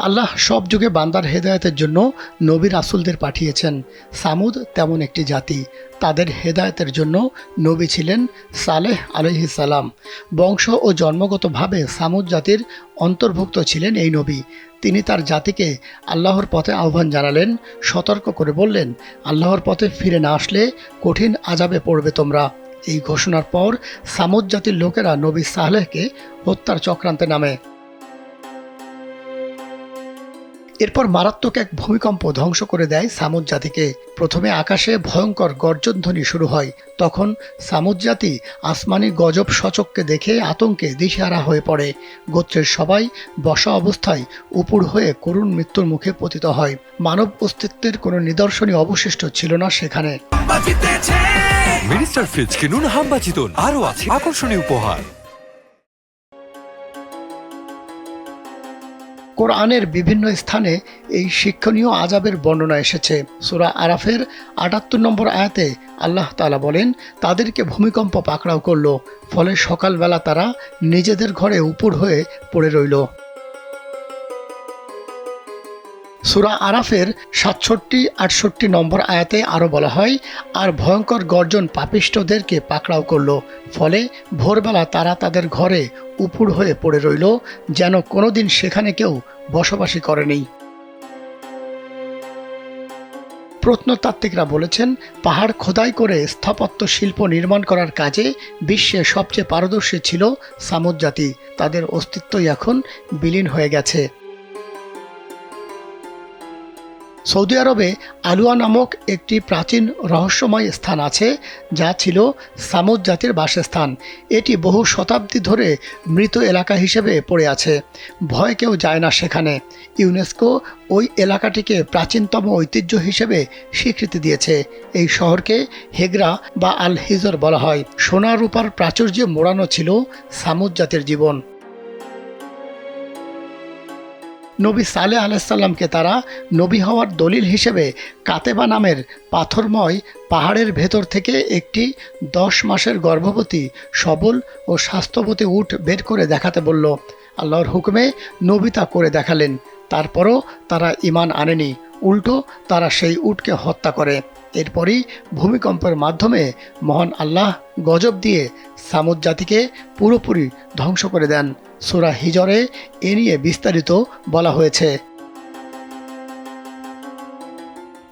আল্লাহ সব যুগে বান্দার হেদায়তের জন্য নবী রাসুলদের পাঠিয়েছেন। সামুদ তেমন একটি জাতি। তাদের হেদায়তের জন্য নবী ছিলেন সালেহ আলহি সালাম। বংশ ও জন্মগতভাবে সামুদ জাতির অন্তর্ভুক্ত ছিলেন এই নবী। তিনি তার জাতিকে আল্লাহর পথে আহ্বান জানালেন, সতর্ক করে বললেন, আল্লাহর পথে ফিরে না আসলে কঠিন আজাবে পড়বে তোমরা। এই ঘোষণার পর সামুদ জাতির লোকেরা নবী সালেহকে হত্যার চক্রান্তে নামে। এরপর মারাত্মক এক ভূমিকম্প ধ্বংস করে দেয় সামুদ জাতিকে। প্রথমে আকাশে ভয়ঙ্কর গর্জন ধ্বনি শুরু হয়। তখন সামুদ জাতি আসমানি গজব সচককে দেখে আতঙ্কে দিশেহারা হয়ে পড়ে। গোত্রের সবাই বসা অবস্থায় উপুড় হয়ে করুণ মৃত্যুর মুখে পতিত হয়। মানব অস্তিত্বের কোনো নিদর্শনই অবশিষ্ট ছিল না সেখানে। মিনিস্টার ফ্রিজ কিনুন হাম্বা জিতুন। আরও আছে আকর্ষণীয় উপহার। কোরআনের বিভিন্ন স্থানে এই শিক্ষণীয় আজাবের বর্ণনা এসেছে। সুরা আরাফের আটাত্তর নম্বর আয়াতে আল্লাহ তালা বলেন, তাদেরকে ভূমিকম্প পাকড়াও করল, ফলে সকালবেলা তারা নিজেদের ঘরে উপর হয়ে পড়ে রইল। সুরা আরাফের সাতষট্টি, আটষট্টি নম্বর আয়াতে আরও বলা হয়, আর ভয়ঙ্কর গর্জন পাপিষ্টদেরকে পাকড়াও করল, ফলে ভোরবেলা তারা তাদের ঘরে উপুড় হয়ে পড়ে রইল, যেন কোনোদিন সেখানে কেউ বসবাসই করেনি। প্রত্নতাত্ত্বিকরা বলেছেন, পাহাড় খোদাই করে স্থাপত্য শিল্প নির্মাণ করার কাজে বিশ্বে সবচেয়ে পারদর্শী ছিল সামুদ জাতি। তাদের অস্তিত্বই এখন বিলীন হয়ে গেছে। সৌদি আরবে আলুয়া নামক একটি প্রাচীন রহস্যময় স্থান আছে, যা ছিল সামুদ জাতির বাসস্থান। এটি বহু শতাব্দী ধরে মৃত এলাকা হিসেবে পড়ে আছে। ভয় কেউ যায় না সেখানে। ইউনেস্কো ওই এলাকাটিকে প্রাচীনতম ঐতিহ্য হিসেবে স্বীকৃতি দিয়েছে। এই শহরকে হেগরা বা আল হিজর বলা হয়। সোনা রূপার প্রাচুর্যে মোড়ানো ছিল সামুদ জাতির জীবন। নবী সালে আলাইসাল্লামকে তারা নবী হওয়ার দলিল হিসেবে কাতেবা নামের পাথরময় পাহাড়ের ভেতর থেকে একটি দশ মাসের গর্ভবতী সবল ও স্বাস্থ্যবতী উঠ বের করে দেখাতে বলল। আল্লাহর হুকুমে নবী তা করে দেখালেন। তারপরও তারা ইমান আনেনি। উল্টো তারা সেই উটকে হত্যা করে। এরপরই ভূমিকম্পের মাধ্যমে মহান আল্লাহ গজব দিয়ে সামুদ জাতিকে পুরোপুরি ধ্বংস করে দেন। সুরা হিজরে এ নিয়ে বিস্তারিত বলা হয়েছে।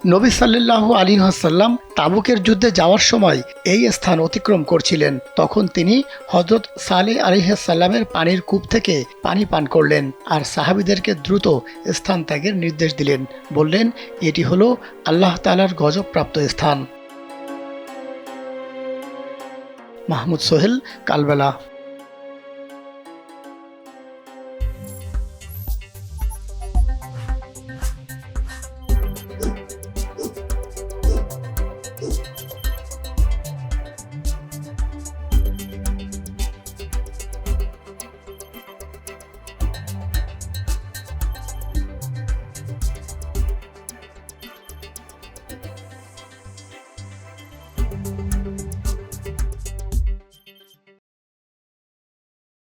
নবী সাল্লাল্লাহু আলী হাসাল্লাম তাবুকের যুদ্ধে যাওয়ার সময় এই স্থান অতিক্রম করছিলেন। তখন তিনি হজরত সালে আলিহাসাল্লামের পানির কূপ থেকে পানি পান করলেন আর সাহাবিদেরকে দ্রুত স্থান ত্যাগের নির্দেশ দিলেন। বললেন, এটি হলো আল্লাহ তালার গজবপ্রাপ্ত স্থান। মাহমুদ সোহেল, কালবেলা।